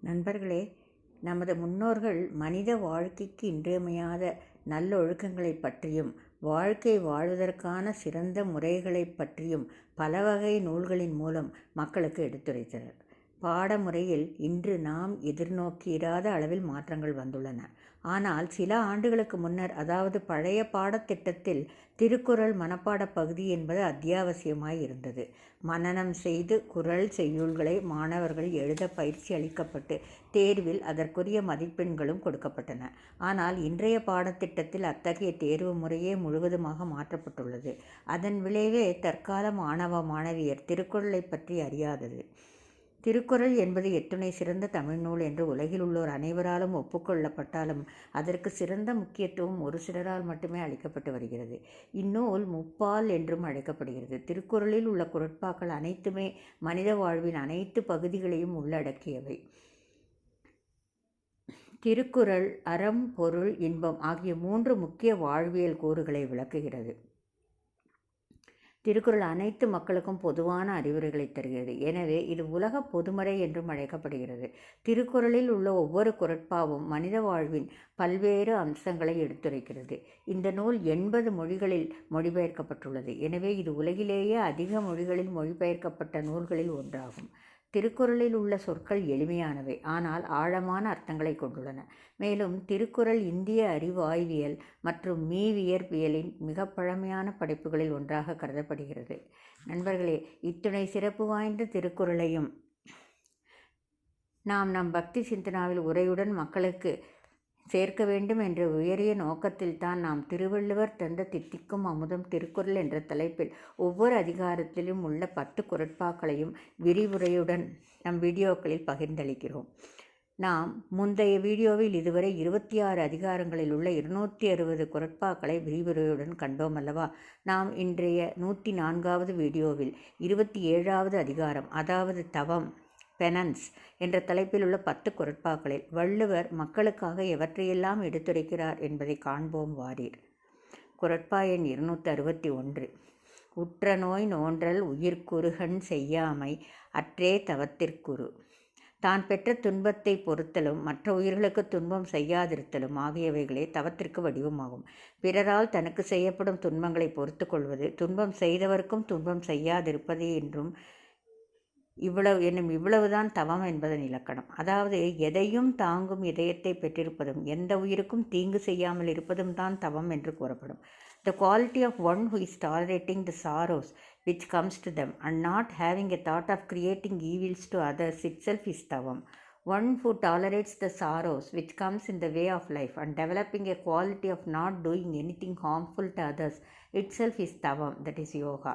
நண்பர்களே நமது முன்னோர்கள் மனித வாழ்க்கைக்கு இன்றியமையாத நல்லொழுக்கங்களை பற்றியும் வாழ்க்கை வாழ்வதற்கான சிறந்த முறைகளைப் பற்றியும் பல வகை நூல்களின் மூலம் மக்களுக்கு எடுத்துரைத்தனர். பாடமுறையில் இன்று நாம் எதிர்நோக்கியிராத அளவில் மாற்றங்கள் வந்துள்ளன. ஆனால் சில ஆண்டுகளுக்கு முன்னர் அதாவது பழைய பாடத்திட்டத்தில் திருக்குறள் மனப்பாட பகுதி என்பது அத்தியாவசியமாய் இருந்தது. மனனம் செய்து குரல் செய்யுள்களை மாணவர்கள் எழுத பயிற்சி அளிக்கப்பட்டு தேர்வில் அதற்குரிய மதிப்பெண்களும் கொடுக்கப்பட்டன. ஆனால் இன்றைய பாடத்திட்டத்தில் அத்தகைய தேர்வு முறையே முழுவதுமாக மாற்றப்பட்டுள்ளது. அதன் விளைவே தற்கால மாணவ மாணவியர் திருக்குறளை பற்றி அறியாதது. திருக்குறள் என்பது எத்துணை சிறந்த தமிழ் நூல் என்று உலகிலுள்ளோர் அனைவராலும் ஒப்புக்கொள்ளப்பட்டாலும் அதற்கு சிறந்த முக்கியத்துவம் ஒரு சிலரால் மட்டுமே அளிக்கப்பட்டு வருகிறது. இந்நூல் முப்பால் என்றும் அழைக்கப்படுகிறது. திருக்குறளில் உள்ள குரட்பாக்கள் அனைத்துமே மனித வாழ்வின் அனைத்து பகுதிகளையும் உள்ளடக்கியவை. திருக்குறள் அறம், பொருள், இன்பம் ஆகிய மூன்று முக்கிய வாழ்வியல் கூறுகளை விளக்குகிறது. திருக்குறள் அனைத்து மக்களுக்கும் பொதுவான அறிவுரைகளை தருகிறது. எனவே இது உலகப் பொதுமறை என்றும் அழைக்கப்படுகிறது. திருக்குறளில் உள்ள ஒவ்வொரு குறட்பாவும் மனித வாழ்வின் பல்வேறு அம்சங்களை எடுத்துரைக்கிறது. இந்த நூல் எண்பது மொழிகளில் மொழிபெயர்க்கப்பட்டுள்ளது. எனவே இது உலகிலேயே அதிக மொழிகளில் மொழிபெயர்க்கப்பட்ட நூல்களில் ஒன்றாகும். திருக்குறளில் உள்ள சொற்கள் எளிமையானவை. ஆனால் ஆழமான அர்த்தங்களைக் கொண்டுள்ளன. மேலும் திருக்குறள் இந்திய அறிவாய்வியல் மற்றும் மீவியற்பியலின் மிக பழமையான படைப்புகளில் ஒன்றாக கருதப்படுகிறது. நண்பர்களே இத்துணை சிறப்பு வாய்ந்த திருக்குறளையும் நாம் நம் பக்தி சிந்தனாவில் உரையுடன் மக்களுக்கு சேர்க்க வேண்டும் என்ற உயரிய நோக்கத்தில்தான் நாம் திருவள்ளுவர் தந்த தித்திக்கும் அமுதம் திருக்குறள் என்ற தலைப்பில் ஒவ்வொரு அதிகாரத்திலும் உள்ள பத்து குரட்பாக்களையும் விரிவுரையுடன் நம் வீடியோக்களில் பகிர்ந்தளிக்கிறோம். நாம் முந்தைய வீடியோவில் இதுவரை இருபத்தி ஆறு அதிகாரங்களில் உள்ள இருநூற்றி அறுபது குரட்பாக்களை விரிவுரையுடன் கண்டோம் அல்லவா நாம் இன்றைய நூற்றி நான்காவது வீடியோவில் இருபத்தி ஏழாவது அதிகாரம் அதாவது தவம் பெனன்ஸ் என்ற தலைப்பில் உள்ள பத்து குரட்பாக்களில் வள்ளுவர் மக்களுக்காக எவற்றையெல்லாம் எடுத்துரைக்கிறார் என்பதைக் காண்போம் வாரீர். குரட்பா எண் இருநூற்றி அறுபத்தி ஒன்று உற்ற நோய் நோன்றல் உயிர்க்குறுகண் செய்யாமை அற்றே தவத்திற்குறு. தான் பெற்ற துன்பத்தை பொறுத்தலும் மற்ற உயிர்களுக்கு துன்பம் செய்யாதிருத்தலும் ஆகியவைகளே தவத்திற்கு வடிவமாகும். பிறரால் தனக்கு செய்யப்படும் துன்பங்களை பொறுத்து கொள்வது துன்பம் செய்தவர்க்கும் துன்பம் செய்யாதிருப்பதே என்றும் இவ்வளவு என்னும் இவ்வளவுதான் தவம் என்பதன் இலக்கணம் அதாவது எதையும் தாங்கும் இதயத்தை பெற்றிருப்பதும் எந்த உயிருக்கும் தீங்கு செய்யாமல் இருப்பதும் தான் தவம் என்று கூறப்படும் the quality of one who is tolerating the sorrows which comes to them and not having a thought of creating evils to others itself is tavam one who tolerates the sorrows which comes in the way of life and developing a quality of not doing anything harmful to others itself is tavam that is yoga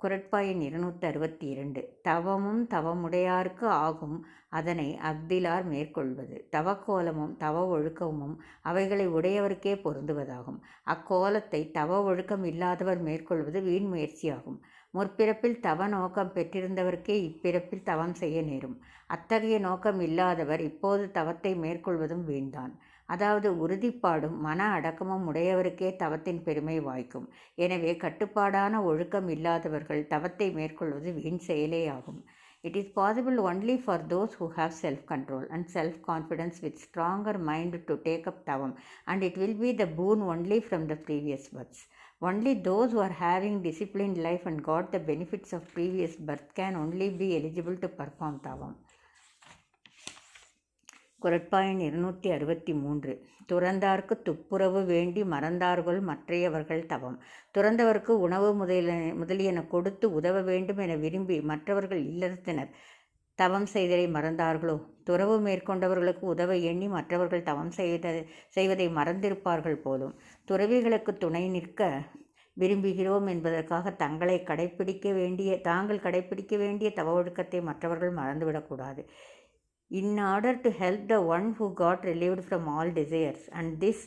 குரட்பாயின் இருநூற்றி அறுபத்தி இரண்டு தவமும் தவமுடையார்க்கு ஆகும் அதனை அஃதிலார் மேற்கொள்வது. தவக்கோலமும் தவ ஒழுக்கமும் அவைகளை உடையவருக்கே பொருந்துவதாகும். அக்கோலத்தை தவ ஒழுக்கம் இல்லாதவர் மேற்கொள்வது வீண் முயற்சியாகும். முற்பிறப்பில் தவ நோக்கம் பெற்றிருந்தவர்க்கே இப்பிறப்பில் தவம் செய்ய நேரும். அத்தகைய நோக்கம் இல்லாதவர் இப்போது தவத்தை மேற்கொள்வதும் வீண்தான். அதாவது உறுதிப்பாடும் மன அடக்கமும் உடையவருக்கே தவத்தின் பெருமை வாய்க்கும் எனவே கட்டுப்பாடான ஒழுக்கம் இல்லாதவர்கள் தவத்தை மேற்கொள்வது வீண் செயலே ஆகும் it is possible only for those who have self control and self confidence with stronger mind to take up tavam and it will be the boon only from the previous births only those who are having discipline life and got the benefits of previous birth can only be eligible to perform tavam எண் இருநூற்றி அறுபத்தி மூன்று துறந்தார்க்கு துப்புரவு வேண்டி மறந்தார்கள் மற்றையவர்கள் தவம். துறந்தவர்க்கு உணவு முதலியன கொடுத்து உதவ வேண்டும் என விரும்பி மற்றவர்கள் இல்லறத்தினர் தவம் செய்தலை மறந்தார்களோ? துறவு மேற்கொண்டவர்களுக்கு உதவ எண்ணி மற்றவர்கள் தவம் செய்த செய்வதை மறந்திருப்பார்கள் போலும். துறவிகளுக்கு துணை நிற்க விரும்புகிறோம் என்பதற்காக தங்களை கடைப்பிடிக்க வேண்டிய தாங்கள் கடைப்பிடிக்க வேண்டிய தவ ஒழுக்கத்தை மற்றவர்கள் மறந்துவிடக்கூடாது. In order to help the one who got relieved from all desires and this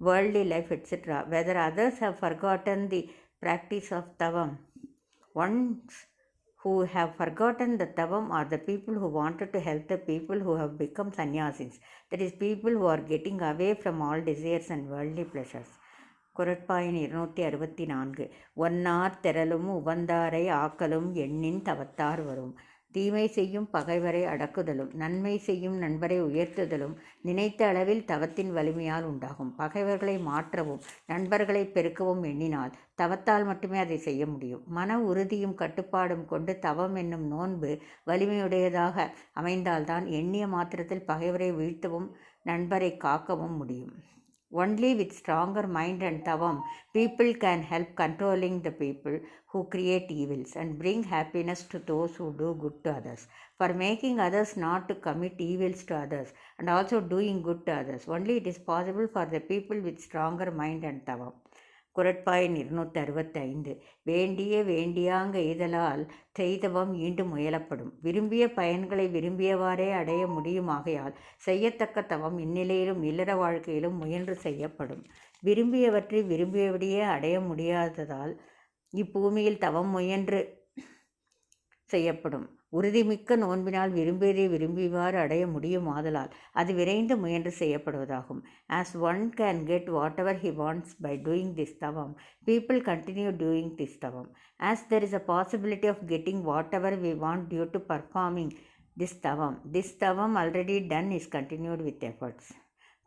worldly life etc., whether others have forgotten the practice of tavam, ones who have forgotten the tavam are the people who wanted to help the people who have become sannyasis, that is, people who are getting away from all desires and worldly pleasures. குறட்பா எண் இருநூற்றி அறுபத்தி நான்கு ஒன்னார் தெறலும் உவந்தாரை ஆக்கலும் எண்ணின் தவத்தார் வரும். தீமை செய்யும் பகைவரை அடக்குதலும் நன்மை செய்யும் நண்பரை உயர்த்துதலும் நினைத்த அளவில் தவத்தின் வலிமையால் உண்டாகும். பகைவர்களை மாற்றவும் நண்பர்களை பெருக்கவும் எண்ணினால் தவத்தால் மட்டுமே அதை செய்ய முடியும். மன உறுதியும் கட்டுப்பாடும் கொண்டு தவம் என்னும் நோன்பு வலிமையுடையதாக அமைந்தால்தான் எண்ணிய மாத்திரத்தில் பகைவரை வீழ்த்தவும் நண்பரை காக்கவும் முடியும். Only with stronger mind and tavam, people can help controlling the people who create evils and bring happiness to those who do good to others. For making others not to commit evils to others and also doing good to others, only it is possible for the people with stronger mind and tavam. குரட்பாயின் இருநூற்றி அறுபத்தைந்து வேண்டிய வேண்டியாங்க இதழால் செய்தவம் ஈண்டு முயலப்படும். விரும்பிய பயன்களை விரும்பியவாறே அடைய முடியுமாகையால் செய்யத்தக்க தவம் இந்நிலையிலும் இல்லற வாழ்க்கையிலும் முயன்று செய்யப்படும். விரும்பியவற்றை விரும்பியபடியே அடைய முடியாததால் இப்பூமியில் தவம் முயன்று செய்யப்படும். உறுதிமிக்க நோன்பினால் விரும்பியதை விரும்பிவாறு அடைய முடியும் ஆதலால் அது விரைந்து முயன்று செய்யப்படுவதாகும். As one can get whatever he wants by doing this tavam people continue doing this tavam as there is a possibility of getting whatever we want due to performing this tavam this tavam already done is continued with efforts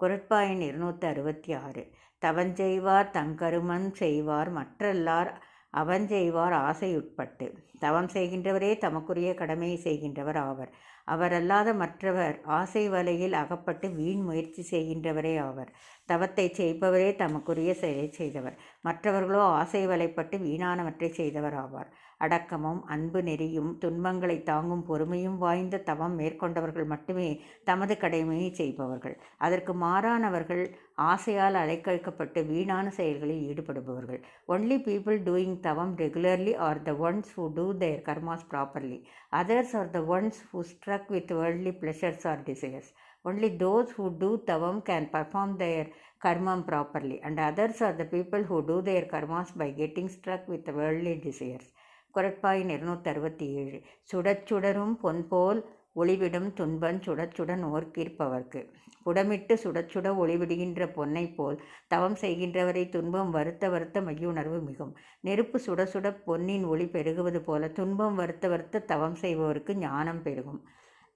குரட்பாயின் இருநூற்றி அறுபத்தி ஆறு தவஞ்செய்வார் தங்கருமன் செய்வார் மற்றெல்லார் அவஞ்செய்வார் ஆசையுட்பட்டு. தவம் செய்கின்றவரே தமக்குரிய கடமையை செய்கின்றவர் ஆவர். அவரல்லாத மற்றவர் ஆசை வலையில் அகப்பட்டு வீண் முயற்சி செய்கின்றவரே ஆவர். தவத்தை செய்பவரே தமக்குரிய செயலை செய்தவர். மற்றவர்களோ ஆசை வலைப்பட்டு வீணானவற்றை செய்தவர் ஆவார். அடக்கமும் அன்பு நெறியும் துன்பங்களை தாங்கும் பொறுமையும் வாய்ந்த தவம் மேற்கொண்டவர்கள் மட்டுமே தமது கடமையை செய்பவர்கள். அதற்கு மாறானவர்கள் ஆசையால் அலைக்கழிக்கப்பட்டு வீணான செயல்களில் ஈடுபடுபவர்கள். Only people doing tavam regularly are the ones who do their karmas properly others are the ones who struck with worldly pleasures or desires only those who do tavam can perform their karmam properly and others are the people who do their karmas by getting struck with worldly desires. குரட்பாயின் இருநூற்றி அறுபத்தி ஏழு சுடச்சுடரும் பொன்போல் ஒளிவிடும் துன்பன் சுடச்சுடன் ஓர்க்கிருப்பவர்க்கு. புடமிட்டு சுடச்சுட ஒளிவிடுகின்ற பொன்னை போல் தவம் செய்கின்றவரை துன்பம் வருத்த வருத்த மையுணர்வு மிகும். நெருப்பு சுட சுட பொன்னின் ஒளி பெருகுவது போல துன்பம் வருத்த வருத்த தவம் செய்பவருக்கு ஞானம் பெருகும்.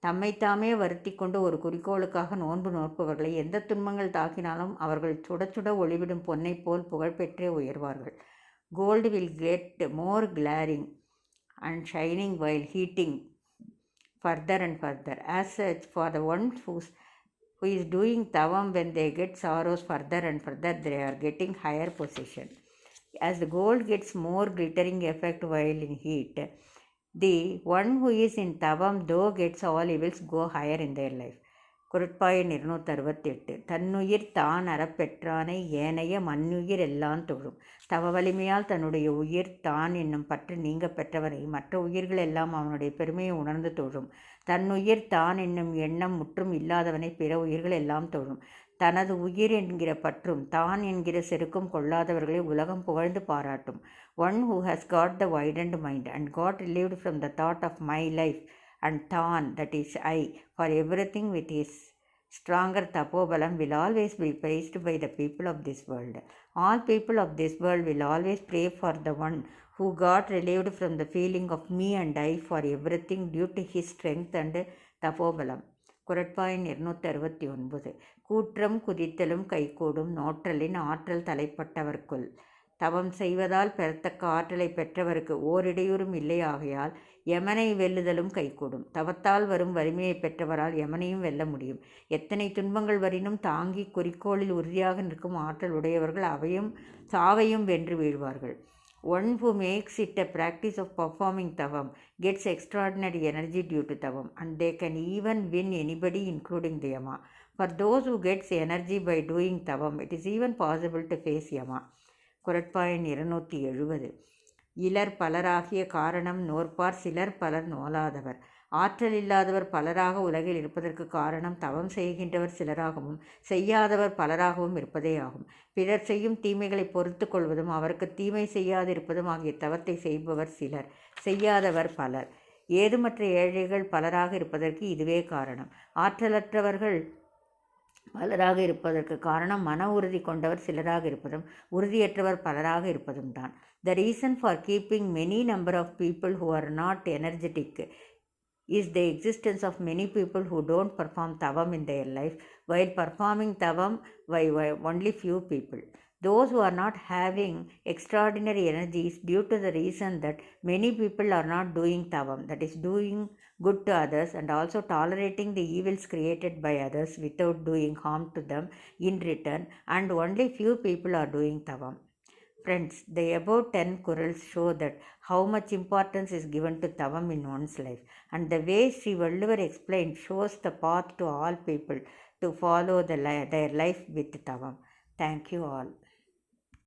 தம்மைத்தாமே வருத்தி கொண்டு ஒரு குறிக்கோளுக்காக நோன்பு நோற்பவர்களை எந்த துன்பங்கள் தாக்கினாலும் அவர்கள் சுட சுட ஒளிவிடும் பொன்னை போல் புகழ்பெற்றே உயர்வார்கள். Gold will get more glaring and shining while heating further and further. As such for the one whose who is doing tavam when they get sorrows further and further they are getting higher position. as the gold gets more glittering effect while in heat the one who is in tavam though gets all evils go higher in their life. குரட்பாயின் இருநூற்றி அறுபத்தெட்டு தன்னுயிர் தான் அறப்பெற்றானை ஏனைய மண்ணுயிர் எல்லாம் தொழும். தவ வலிமையால் தன்னுடைய உயிர் தான் என்னும் பற்று நீங்க பெற்றவரை மற்ற உயிர்கள் எல்லாம் அவனுடைய பெருமையை உணர்ந்து தொழும். தன்னுயிர் தான் என்னும் எண்ணம் முற்றும் இல்லாதவனை பிற உயிர்கள் எல்லாம் தொழும். தனது உயிர் என்கிற பற்றும் தான் என்கிற செருக்கும் கொள்ளாதவர்களை உலகம் புகழ்ந்து பாராட்டும் one who has got the widened mind and got relieved from the thought of my life and தான் that is I for everything with is stronger tapobalam will always be praised by the people of this world all people of this world will always pray for the one who got relieved from the feeling of me and I for everything due to his strength and tapobalam குரட்பாயின் இருநூற்றி அறுபத்தி ஒன்பது கூற்றம் குதித்தலும் கைகூடும் நோற்றலின் ஆற்றல் தலைப்பட்டவர்க்குள். தவம் செய்வதால் பெறத்தக்க ஆற்றலை பெற்றவருக்கு ஓரிடையூறும் இல்லையாகையால் யமனை வெல்லுதலும் கைகூடும். தவத்தால் வரும் வலிமையை பெற்றவரால் யமனையும் வெல்ல முடியும். எத்தனை துன்பங்கள் வரினும் தாங்கி குறிக்கோளில் உறுதியாக நிற்கும் ஆற்றல் உடையவர்கள் அவையும் சாவையும் வென்று வீழ்வார்கள். One who makes it a practice of performing tavam gets extraordinary energy due to tavam and they can even win anybody including the Yama for those who gets energy by doing tavam it is even possible to face Yama குரட்பாயன் இருநூற்றி எழுபது. இலர் பலராகிய காரணம் நோர்பார் சிலர் பலர் நோலாதவர். ஆற்றல் இல்லாதவர் பலராக உலகில் இருப்பதற்கு காரணம் தவம் செய்கின்றவர் சிலராகவும் செய்யாதவர் பலராகவும் இருப்பதே ஆகும். பிறர் செய்யும் தீமைகளை பொறுத்து கொள்வதும் அவருக்கு தீமை செய்யாதிருப்பதும் ஆகிய தவத்தை செய்பவர் சிலர் செய்யாதவர் பலர். ஏதுமற்ற ஏழைகள் பலராக இருப்பதற்கு இதுவே காரணம். ஆற்றலற்றவர்கள் பலராக இருப்பதற்கு காரணம் மன உறுதி கொண்டவர் சிலராக இருப்பதும் உறுதியற்றவர் பலராக இருப்பதும் தான் the reason for keeping many number of people who are not energetic is the existence of many people who don't perform tavam in their life while performing tavam by, only few people. Those who are not having extraordinary energies due to the reason that many people are not doing tavam that is doing good to others and also tolerating the evils created by others without doing harm to them in return and only few people are doing tavam friends the above 10 kurals show that how much importance is given to tavam in one's life. And the way Sri Valluvar explained shows the path to all people to follow the li- their life with tavam. Thank you all